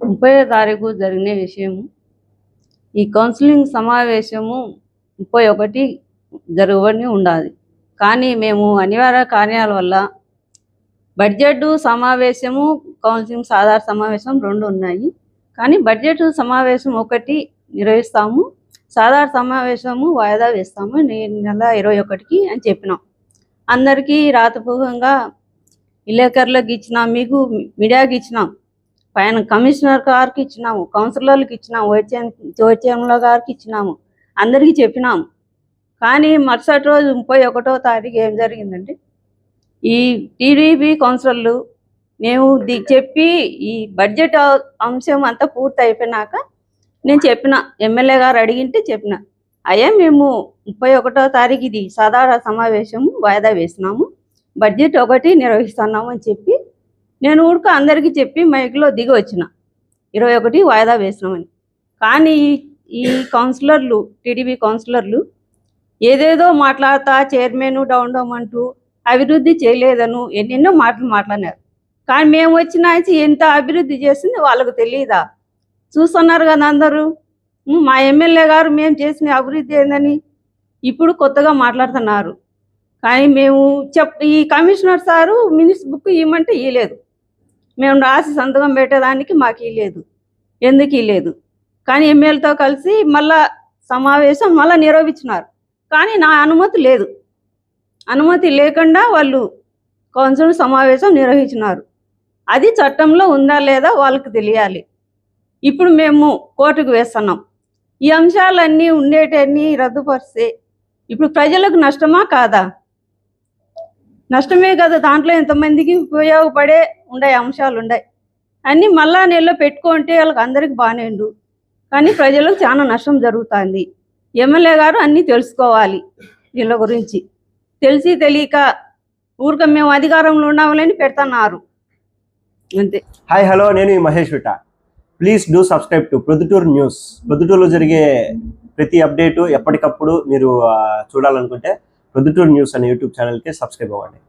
ముప్పై తారీఖు జరిగిన విషయము. ఈ కౌన్సిలింగ్ సమావేశము ముప్పై ఒకటి జరగబడి ఉండాలి. కానీ మేము అనివార్య కార్యాల వల్ల బడ్జెట్ సమావేశము కౌన్సిలింగ్ సాధారణ సమావేశం రెండు ఉన్నాయి. కానీ బడ్జెట్ సమావేశం ఒకటి నిర్వహిస్తాము. సాధారణ సమావేశము వాయిదా వేస్తాము. నెల ఇరవై ఒకటికి అని చెప్పినాం. అందరికీ రాతపూర్వకంగా విలేకరులకు ఇచ్చినాం. మీకు మీడియాకి ఇచ్చినాం. పైన కమిషనర్ గారికి ఇచ్చినాము కౌన్సిలర్లకు ఇచ్చినాము వైద్యంలో గారికి ఇచ్చినాము అందరికీ చెప్పినాము. కానీ మరుసటి రోజు ముప్పై ఒకటో తారీఖు ఏం జరిగిందంటే ఈ టీడీపీ కౌన్సిలర్లు మేము చెప్పి ఈ బడ్జెట్ అంశం అంతా పూర్తి అయిపోయినాక నేను చెప్పిన ఎమ్మెల్యే గారు అడిగింటే చెప్పిన అయ్యా మేము ముప్పై ఒకటో తారీఖు ఇది సాధారణ సమావేశము వాయిదా వేసినాము బడ్జెట్ ఒకటి నిర్వహిస్తున్నాము అని చెప్పి నేను ఊరుకు అందరికీ చెప్పి మైక్లో దిగి వచ్చిన ఇరవై ఒకటి వాయిదా వేసినామని. కానీ ఈ- కౌన్సిలర్లు టీడీపీ కౌన్సిలర్లు ఏదేదో మాట్లాడతా చైర్మన్ డౌన్ డౌన్ అంటూ అభివృద్ధి చేయలేదను ఎన్నెన్నో మాటలు మాట్లాడినారు. కానీ మేము వచ్చిన ఎంత అభివృద్ధి చేసింది వాళ్ళకు తెలియదా చూస్తున్నారు కదా అందరూ. మా ఎమ్మెల్యే గారు మేము చేసిన అభివృద్ధి ఏందని ఇప్పుడు కొత్తగా మాట్లాడుతున్నారు. కానీ మేము చెప్ ఈ కమిషనర్ సారు మినిస్ బుక్ ఇవ్వమంటే ఇవ్వలేదు మేము రాసి సంతకం పెట్టేదానికి మాకు ఇవ్వలేదు ఎందుకు ఇవ్వలేదు కానీ ఎమ్మెల్యేతో కలిసి మళ్ళా సమావేశం మళ్ళీ నిర్వహించినారు కానీ నా అనుమతి లేదు. అనుమతి లేకుండా వాళ్ళు కౌన్సిల్ సమావేశం నిర్వహించినారు. అది చట్టంలో ఉందా లేదా వాళ్ళకి తెలియాలి. ఇప్పుడు మేము కోర్టుకు వేస్తున్నాం. ఈ అంశాలన్నీ ఉండేటన్నీ రద్దుపరిస్తే ఇప్పుడు ప్రజలకు నష్టమా కాదా? నష్టమే కదా దాంట్లో ఎంతమందికి ఉపయోగపడే ఉండే అంశాలు ఉన్నాయి అన్నీ మళ్ళా నెలలో పెట్టుకుంటే వాళ్ళకి అందరికి బాగానే ఉండు. కానీ ప్రజలకు చాలా నష్టం జరుగుతుంది. ఎమ్మెల్యే గారు అన్నీ తెలుసుకోవాలి వీళ్ళ గురించి. తెలిసి తెలియక ఊరిక మేము అధికారంలో ఉన్నామని పెడుతున్నారు. అంతే. హాయ్ హలో నేను ఈ Mahesh విట. Please do subscribe to Proddatur news ప్రొద్దుటూరులో జరిగే ప్రతి అప్డేటు ఎప్పటికప్పుడు మీరు చూడాలనుకుంటే ప్రొద్దుటూరు న్యూస్ అనే యూట్యూబ్ ఛానల్కి సబ్స్క్రైబ్ అవ్వండి